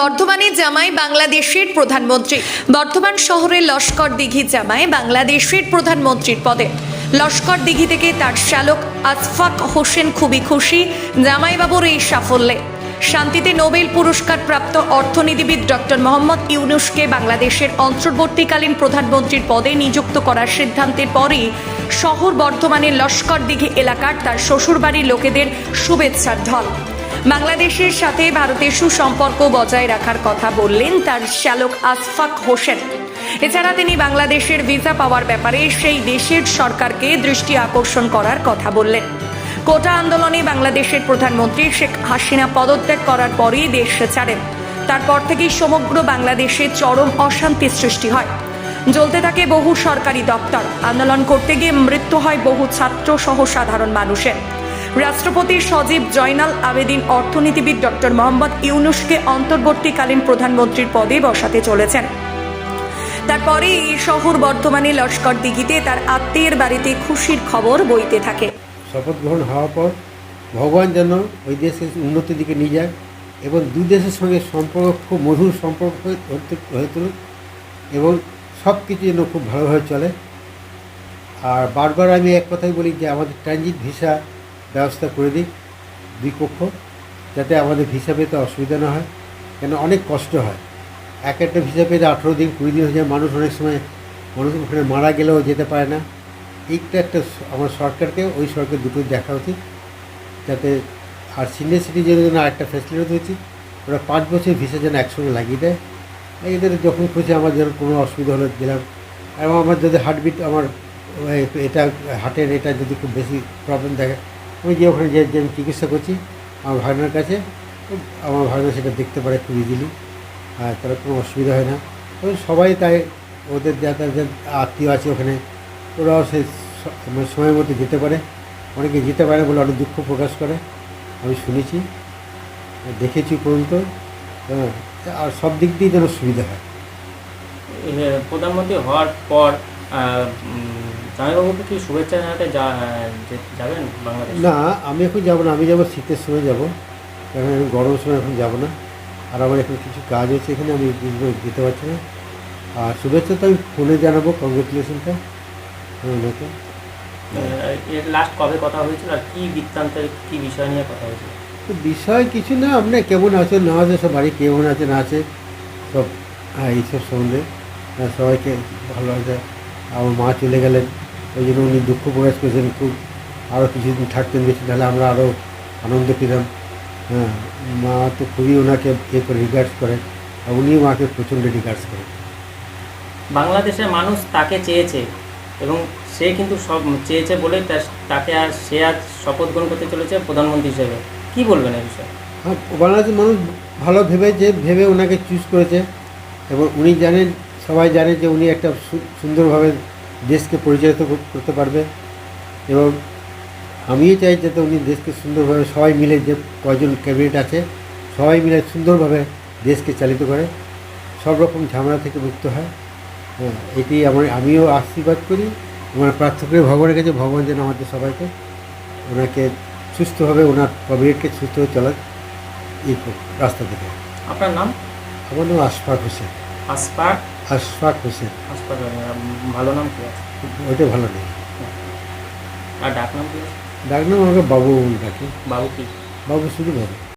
বর্ধমানে জামাই বাংলাদেশের প্রধানমন্ত্রী। বর্ধমান শহরের লস্কর দিঘি জামাই বাংলাদেশের প্রধানমন্ত্রীর পদে। লস্কর দিঘি থেকে তার চালক আসফাক হোসেন খুবই খুশি জামাইবাবুর এই সাফল্যে। শান্তিতে নোবেল পুরস্কার প্রাপ্ত অর্থনীতিবিদ ডক্টর মোহাম্মদ ইউনুসকে বাংলাদেশের অন্তর্বর্তীকালীন প্রধানমন্ত্রীর পদে নিযুক্ত করার সিদ্ধান্তের পরই শহর বর্ধমানের লস্কর দিঘি এলাকার তার শ্বশুরবাড়ির লোকেদের শুভেচ্ছার ঢল। বাংলাদেশের সাথে ভারতের সুসম্পর্ক বজায় রাখার কথা বললেন তার শ্যালক আসফাক হোসেন। এছাড়া তিনি বাংলাদেশের ভিসা পাওয়ার ব্যাপারে সেই দেশের সরকারকে দৃষ্টি আকর্ষণ করার কথা বললেন। কোটা আন্দোলনে বাংলাদেশের প্রধানমন্ত্রী শেখ হাসিনা পদত্যাগ করার পরেই দেশ ছাড়েন। তারপর থেকেই সমগ্র বাংলাদেশে চরম অশান্তি সৃষ্টি হয়। জ্বলতে থাকে বহু সরকারি দপ্তর। আন্দোলন করতে গিয়ে মৃত্যু হয় বহু ছাত্র সহ সাধারণ মানুষের। রাষ্ট্রপতি সজীব জয়নাল আবেদিন অর্থনীতিবিদ ডক্টর মোহাম্মদ ইউনুসকে অন্তর্বর্তীকালীন প্রধানমন্ত্রীর পদে বসাতে চলেছেন। তারপরে এই শহর বর্তমানে লস্কর দিঘিতে তার আত্মীয়ের বাড়িতে খুশির খবর বইতে থাকে। শপথ গ্রহণ হওয়ার পর ভগবান যেন ওই দেশের উন্নতির দিকে নিয়ে যায় এবং দুই দেশের সঙ্গে সম্পর্ক, খুব মধুর সম্পর্ক হয়ে তুলুক এবং সব কিছু যেন খুব ভালোভাবে চলে। আর বারবার আমি এক কথাই বলি যে আমাদের ট্রানজিট ভিসা ব্যবস্থা করে দিক দুই পক্ষ যাতে আমাদের ভিসা পেতে অসুবিধা না হয়, কেন অনেক কষ্ট হয়। এক একটা ভিসা পেতে আঠেরো দিন, কুড়ি দিন হয়ে যায়, মানুষ অনেক সময় মানুষ ওখানে মারা গেলেও যেতে পারে না। এইটা একটা আমার সরকারকে, ওই সরকার দুটো দেখা উচিত, যাতে আর সিনিয়র সিটিজেনের জন্য আরেকটা ফ্যাসিলিটি উচিত ওরা পাঁচ বছর ভিসা যেন একসঙ্গে লাগিয়ে দেয়। এদের যখন খুশি, আমার যেন কোনো অসুবিধা হলে গেলাম এবং আমার যদি হার্টবিট আমার এটা হার্টের এটা যদি খুব বেশি প্রবলেম থাকে আমি যে ওখানে যে আমি চিকিৎসা করছি। আমার ভাগনার কাছে, আমার ভাগনা সেটা দেখতে পারে খুব ইজিলি আর তার কোনো অসুবিধা হয় না। তো সবাই তাই ওদের যা তার আত্মীয় আছে ওখানে, ওরাও সে স- সময়ের মধ্যে যেতে পারে। অনেকে যেতে পারে বলে অনেক দুঃখ প্রকাশ করে। আমি শুনেছি, দেখেছি পর্যন্ত। হ্যাঁ আর সব দিক দিয়ে যেন সুবিধা হয়। প্রধানমন্ত্রী হওয়ার পর জামাইবাবুকে কি শুভেচ্ছা জানাতে যা- যে- যাবেন বাংলাদেশ? না আমি এখন যাব না আমি যাব শীতের সময় যাব। কারণ আমি গরমের সময় এখন যাব না। আর আমার এখন কিছু কাজ আছে এখানে আমি যেতে পারছি না। আর শুভেচ্ছা তো আমি ফোনে জানাব কংগ্রেচুলেশনটা নতুন এর লাস্ট কবে কথা হয়েছিল আর কি বৃত্তান্তের কি বিষয় নিয়ে কথা হয়েছিল? বিষয় কিছু না আপনি কেমন আছে না আছে সব বাড়ি কেমন আছে না আছে সব হ্যাঁ এইসব সম্বন্ধে। হ্যাঁ, সবাইকে ভালো আছে। আমার মা চলে গেলেন। ওই জন্য উনি দুঃখ প্রকাশ করেছেন খুব আরও কিছুদিন থাকতেন বেশি তাহলে আমরা আরও আনন্দ পেতাম। হ্যাঁ মা তো খুবই ওনাকে ইয়ে করে রিগার্ডস করেন আর উনিও মাকে প্রচণ্ড রিগার্ডস করেন। বাংলাদেশের মানুষ তাকে চেয়েছে এবং সে কিন্তু সব চেয়েছে বলেই তার- তাকে আর সে আজ শপথ গ্রহণ করতে চলেছে প্রধানমন্ত্রী হিসেবে। কি বলবেন এই বিষয়ে? হ্যাঁ বাংলাদেশের মানুষ ভালো ভেবে যে ভেবে ওনাকে চুজ করেছে এবং উনি জানেন সবাই জানে যে উনি একটা সুন্দরভাবে দেশকে পরিচালিত করতে পারবে। এবং আমিও চাই যাতে উনি দেশকে সুন্দরভাবে সবাই মিলে যে কয়জন ক্যাবিনেট আছে সবাই মিলে সুন্দরভাবে দেশকে চালিত করে। সব রকম ঝামেলা থেকে মুক্ত হয়। হ্যাঁ এটি আমার আমিও আশীর্বাদ করি। আমার প্রার্থনা করি ভগবানের কাছে ভগবান যেন আমাদের সবাইকে ওনাকে সুস্থভাবে ওনার ক্যাবিনেটকে সুস্থভাবে চলার এই রাস্তা থেকে। আপনার নাম? আমার নাম আশফাক হোসেন। আসপার আশফাক হোসেন। আসপার ভালো নাম কি আছে? ওইটা ভালো নেই। আর ডাক নাম কি আছে? ডাক নাম আমাকে বাবু ডাকি। বাবু কি? বাবু শুধু বাবু।